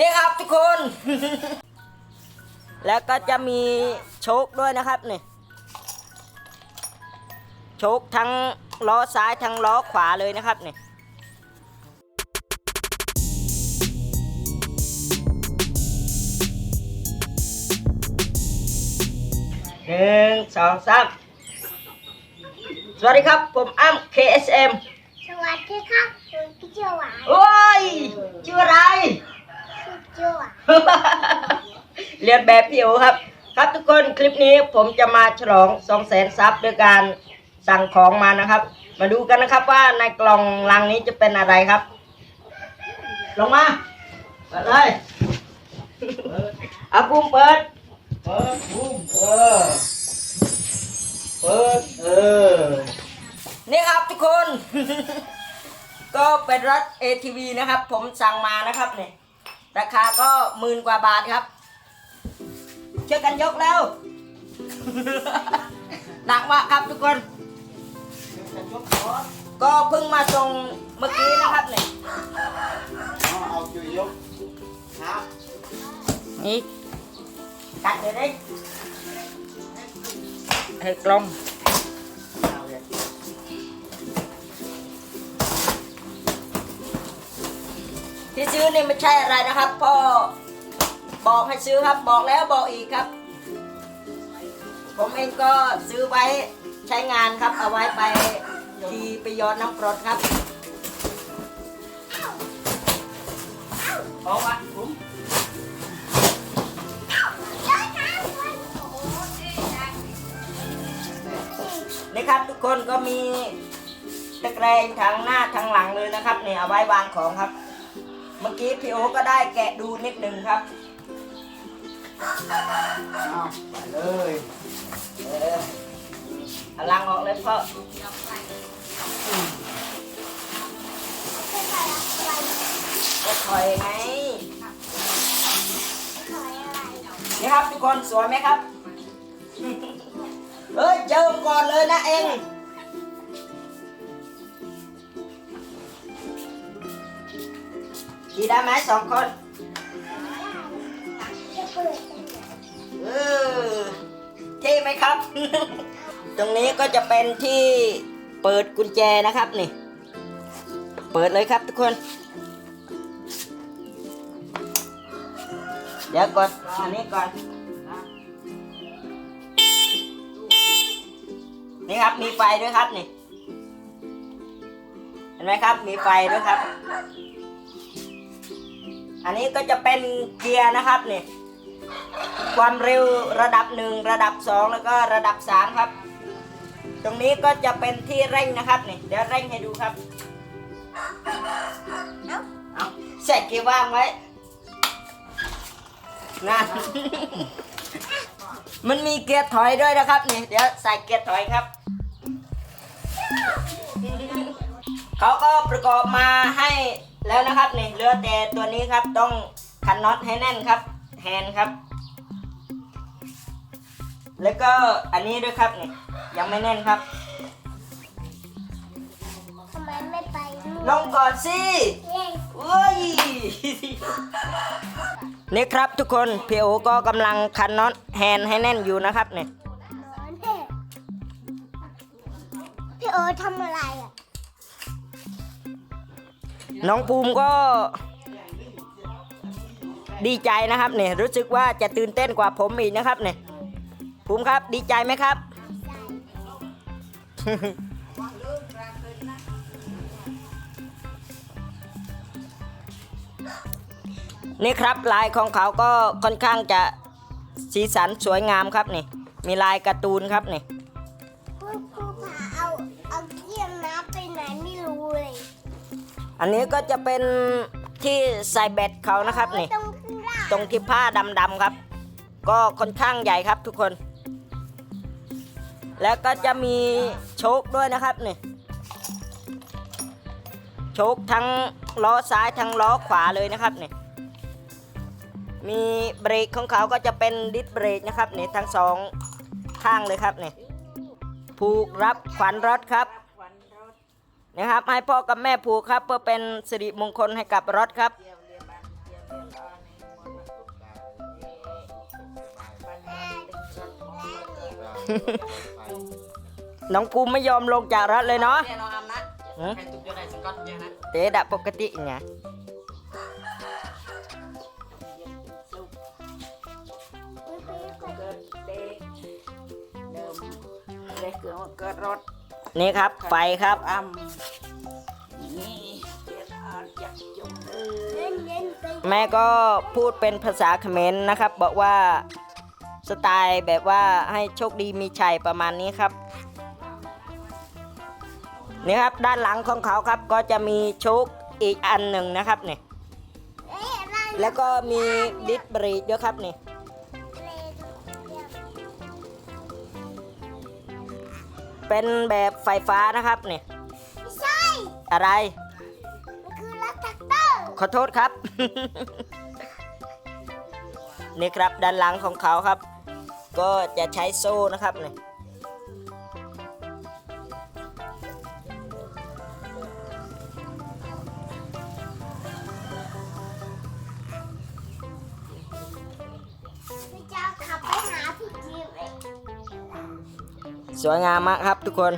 นี่ครับทุกคน แล้วก็จะมีโชคด้วยนะครับนี่โชคทั้งล้อซ้ายทั้งล้อขวาเลยนะครับนี่หนึ่งสองสามสวัสดีครับ ผมอ้ำ KSM สวัสดีครับคุณพี่เจียวหวานโอ้ยชื่ออะไรพี่เจียวหวานเรียนแบบพี่โอครับ ครับทุกคนคลิปนี้ผมจะมาฉลอง2 0 0แสนซับด้วยการสั่งของมานะครับ มาดูกันนะครับว่าในกล่องลังนี้จะเป็นอะไรครับ ลงมาเปิดเลยเอาปุ้มเปิด เปิดบุ้มเออเปิดเออนี่ครับทุกคน ก็เป็นรถ ATV นะครับ ผมสั่งมานะครับเนี่ย ราคาก็หมื่นกว่าบาทครับ ช่วยกันยกแล้ว หนักมากครับทุกคน ก็เพิ่งมาส่งเมื่อกี้นะครับเนี่ยเอาเอาจุยยกครับนี่กัดเลยดิให้กลม ที่ซื้อนี่ไม่ใช่อะไรนะครับพ่อบอกให้ซื้อครับบอกแล้วบอกอีกครับ ผมเองก็ซื้อไว้ใช้งานครับ เอาไว้ไปทีไปหยอดน้ำกรดครับบอกว่าผมนี่ครับทุกคนก็มีตะแกรงทั้งหน้าทั้งหลังเลยนะครับเนี่ยเอาไว้วางของครับ เมื่อกี้พี่โอก็ได้แกะดูนิดนึงครับเอาไปเลยเออเอาลังออกเลยพ่อก็ถอยไงนี่ครับทุกคนสวยไหมครับ เฮ้ยเจิมก่อนเลยนะเอง ขี่ได้ไหมสองคนเออเท่ไหมครับ ตรงนี้ก็จะเป็นที่เปิดกุญแจนะครับนี่ เปิดเลยครับทุกคน เดี๋ยวกดอันนี้ก่อน นี่ครับมีไฟด้วยครับนี่ เห็นไหมครับมีไฟด้วยครับ อันนี้ก็จะเป็นเกียร์นะครับนี่ความเร็วระดับหนึ่งระดับสองแล้วก็ระดับสามครับ ตรงนี้ก็จะเป็นที่เร่งนะครับนี่เดี๋ยวเร่งให้ดูครับเอาใส่เกียร์ว่างไว้นั่นมันมีเกียร์ถอยด้วยนะครับนี่เดี๋ยวใส่เกียร์ถอยครับ เขาก็ประกอบมาให้ แล้วนะครับนี่เหลือแต่ตัวนี้ครับต้องขันน็อตให้แน่นครับแฮนด์ครับ แล้วก็อันนี้ด้วยครับนี่ยังไม่แน่นครับทำไมไม่ไปลงก่อนสิเย้เว้ยนี่ครับทุกคนพี่โอก็กำลังคันน็อตแฮนด์ให้แน่นอยู่นะครับเนี่ยนอนเถอะพี่โอทำอะไรอะ น้องภูมิก็ดีใจนะครับเนี่ยรู้สึกว่าจะตื่นเต้นกว่าผมอีกนะครับเนี่ยภูมิครับดีใจไหมครับ นี่ครับลายของเขาก็ค่อนข้างจะสีสันสวยงามครับนี่มีลายการ์ตูนครับนี่ อันนี้ก็จะเป็นที่ใส่แบตเขานะครับนี่ตรงข้างล่างตรงที่ผ้าดำๆครับ ก็ค่อนข้างใหญ่ครับทุกคน แล้วก็จะมีโชคด้วยนะครับนี่โชคทั้งล้อซ้ายทั้งล้อขวาเลยนะครับนี่มีเบรกของเขาก็จะเป็นดิสเบรกนะครับนี่ทั้งสองข้างเลยครับนี่ผูกรับขวัญรถครับ นะครับ ให้พ่อกับแม่ผูกครับ เพื่อเป็นสิริมงคลให้กับรถครับ น้องภูมิไม่ยอมลงจากรถเลยเนาะ Đây nó ăn เตะดะปกติไง Cơm นี่ครับ ไฟครับ âm. แม่ก็พูดเป็นภาษาเขมรนะครับ บอกว่าสไตล์แบบว่าให้โชคดีมีชัยประมาณนี้ครับนี่ครับด้านหลังของเขาครับก็จะมีโชคอีกอันหนึ่งนะครับเนี่ยเอ้ยอะไรแล้วก็มีดิสเบรกด้วยครับนี่เป็นแบบไฟฟ้านะครับนี่ไม่ใช่อะไร ขอโทษครับ นี่ครับด้านหลังของเขาครับ ก็จะใช้โซ่นะครับนี่พี่เจ้าขับไปหาพี่จิ๊บเองสวยงามมากครับทุกคน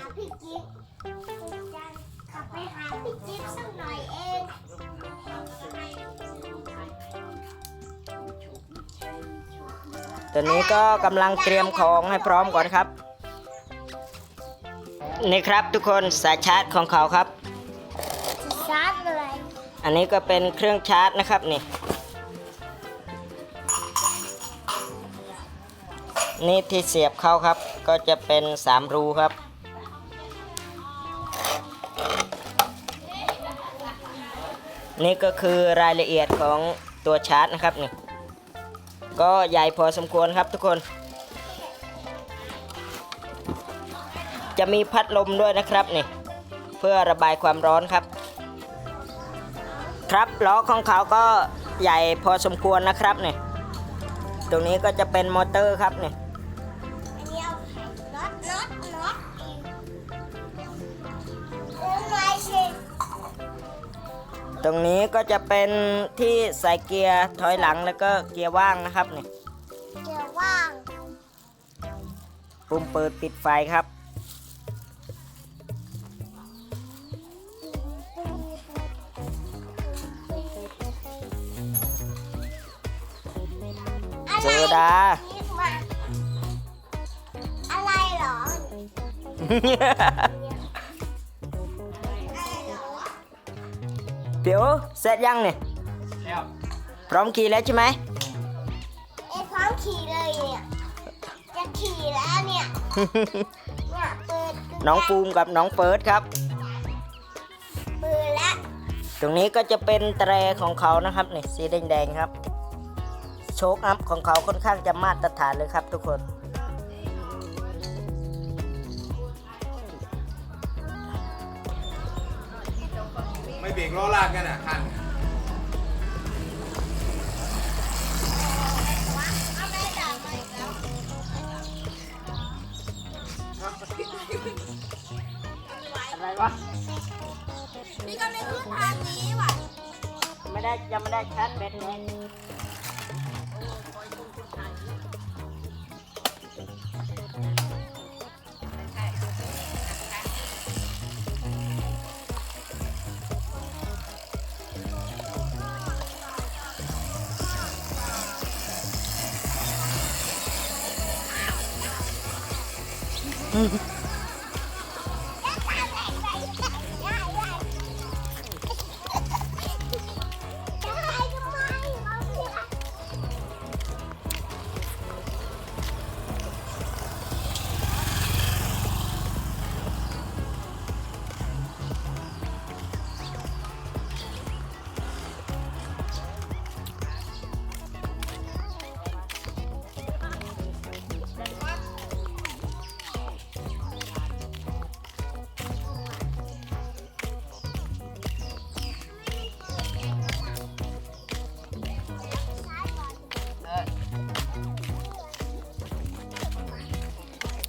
ตอนนี้ก็กำลังเตรียมของให้พร้อมก่อนครับ นี่ครับทุกคนสายชาร์จของเขาครับจะชาร์จเลยอันนี้ก็เป็นเครื่องชาร์จนะครับนี่ นี่ที่เสียบเข้าครับ ก็จะเป็น3รูครับนี่ก็คือรายละเอียดของตัวชาร์จนะครับนี่ ก็ใหญ่พอสมควรครับทุกคน จะมีพัดลมด้วยนะครับนี่เพื่อระบายความร้อนครับ ครับล้อของเขาก็ใหญ่พอสมควรนะครับเนี่ยตรงนี้ก็จะเป็นมอเตอร์ครับเนี่ย รงนี้ก็จะเป็นที่ใส่เกียร์ถอยหลังแล้วก็เกียร์ว่างนะครับเนี่ยเดี๋ยวว่าง ปุ่มเปิดปิดไฟครับอะไรโซดานี่มาอะไรเหรอ เดี๋ยวเสร็จยังเนี่ยแล้วพร้อมขี่แล้วใช่ไหมเอ้ยพร้อมขี่เลยเนี่ยจะขี่แล้วเนี่ยเนี่ยเปิดน้องปูมกับน้องเฟิร์สครับ เปิดแล้วตรงนี้ก็จะเป็นแตรของเขานะครับเนี่ยสีแดงๆครับ โชคอัพของเขาค่อนข้างจะมาตรฐานเลยครับทุกคน เบรกล้อลากกันอะคันอะไรวะไม่ได้ยังไม่ได้ชาร์จแบตเลย Mm-hmm.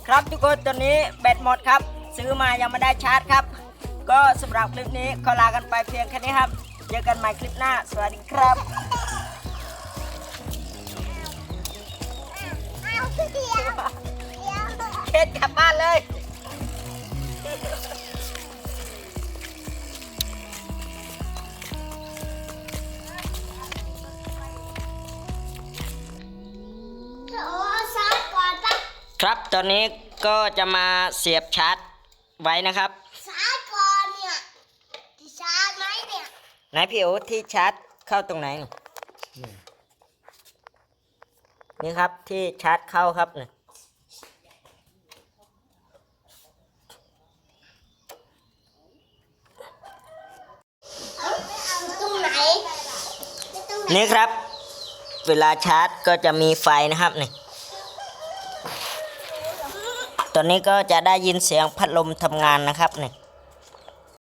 ครับทุกคนตอนนี้แบตหมดครับ ซื้อมายังไม่ได้ชาร์จครับ ก็สำหรับคลิปนี้ขอลากันไปเพียงแค่นี้ครับเจอกันใหม่คลิปหน้า สวัสดีครับเอาเดี๋ยวเดี๋ยวเคสกลับบ้านเลย ครับตอนนี้ก็จะมาเสียบชาร์จไว้นะครับซ้ายก่อนเนี่ยจะซ้ายไหมเนี่ยไหนพี่โอที่ชาร์จเข้าตรงไหน นี่นี่ครับที่ชาร์จเข้าครับนี่ตรงไหนตรงไหนนี่ครับ เวลาชาร์จก็จะมีไฟนะครับนี่ ตอนนี้ก็จะได้ยินเสียงพัดลมทำงานนะครับนี่